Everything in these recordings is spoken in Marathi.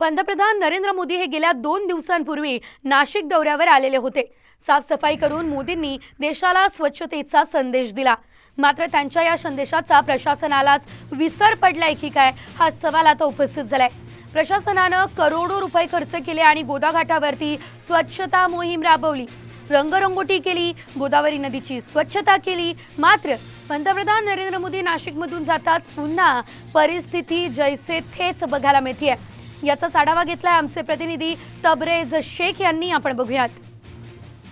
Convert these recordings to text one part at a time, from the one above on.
पंतप्रधान नरेंद्र मोदी हे गेल्या दोन दिवसांपूर्वी नाशिक दौऱ्यावर आलेले होते. साफसफाई करून मोदींनी देशाला स्वच्छतेचा संदेश दिला. मात्र त्यांच्या या संदेशाचा प्रशासनालाच विसर पडलाय की काय हा सवाल आता उपस्थित झालाय. प्रशासनानं करोडो रुपये खर्च केले आणि गोदाघाटावरती स्वच्छता मोहीम राबवली. रंगरंगोटी केली गोदावरी नदीची स्वच्छता केली. मात्र पंतप्रधान नरेंद्र मोदी नाशिकमधून जाताच पुन्हा परिस्थिती जैसे थेच बघायला आहे याचाच आढावा घेतलाय आमचे प्रतिनिधी तबरेज शेख यांनी. आपण बघूयात.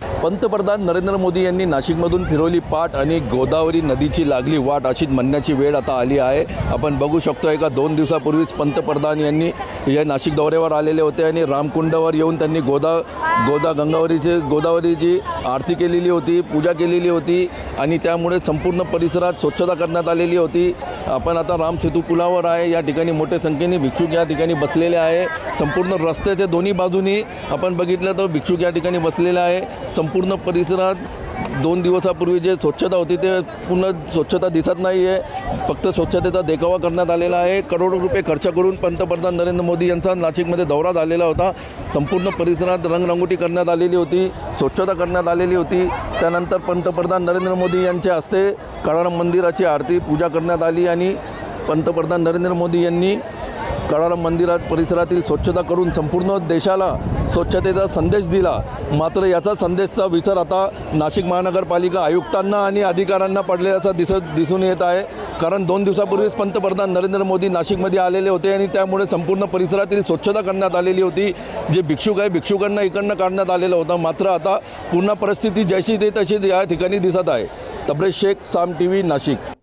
पंतप्रधान नरेंद्र मोदी यांनी नाशिकमधून फिरवली पाठ आणि गोदावरी नदीची लागली वाट अशीच म्हणण्याची वेळ आता आली आहे. आपण बघू शकतोय का दोन दिवसापूर्वीच पंतप्रधान यांनी या नाशिक दौऱ्यावर आलेले होते आणि रामकुंडावर येऊन त्यांनी गोदा गोदा गंगावरीचे गोदावरीची आरती केलेली होती पूजा केलेली होती आणि त्यामुळे संपूर्ण परिसरात स्वच्छता करण्यात आलेली होती. आपण आता राम सेतू पुलावर आहे. या ठिकाणी मोठ्या संख्येने भिक्षुक या ठिकाणी बसलेले आहे. संपूर्ण रस्त्याच्या दोन्ही बाजूनी आपण बघितलं तर भिक्षुक या ठिकाणी बसलेला आहे. संपूर्ण परिसरात दोन दिवसापूर्वी जे स्वच्छता होती ते पूर्ण स्वच्छता दिसत नाही आहे. फक्त स्वच्छतेचा देखावा करण्यात आलेला आहे. करोडो रुपये खर्च करून पंतप्रधान नरेंद्र मोदी यांचा नाशिकमध्ये दौरा झालेला होता. संपूर्ण परिसरात रंगरंगोटी करण्यात आलेली होती. स्वच्छता करण्यात आलेली होती. त्यानंतर पंतप्रधान नरेंद्र मोदी यांच्या हस्ते कळाराम मंदिराची आरती पूजा करण्यात आली आणि पंतप्रधान नरेंद्र मोदी यांनी कळाराम मंदिरात परिसरातील स्वच्छता करून संपूर्ण देशाला स्वच्छतेचा संदेश दिला. मात्र याचा संदेशचा विसर आता नाशिक महानगरपालिका आयुक्तांना आणि अधिकाऱ्यांना पडलेल्याचा दिसत दिसून येत आहे. कारण दोन दिवसापूर्वीच पंतप्रधान नरेंद्र मोदी नाशिकमध्ये आलेले होते आणि त्यामुळे संपूर्ण परिसरातील स्वच्छता करण्यात आलेली होती. जे भिक्षुक आहे भिक्षुकांना इकडनं काढण्यात आलेलं होतं. मात्र आता पुन्हा परिस्थिती जशी ते तशी या ठिकाणी दिसत आहे. Tabrez Shaikh Saam T V Nashik.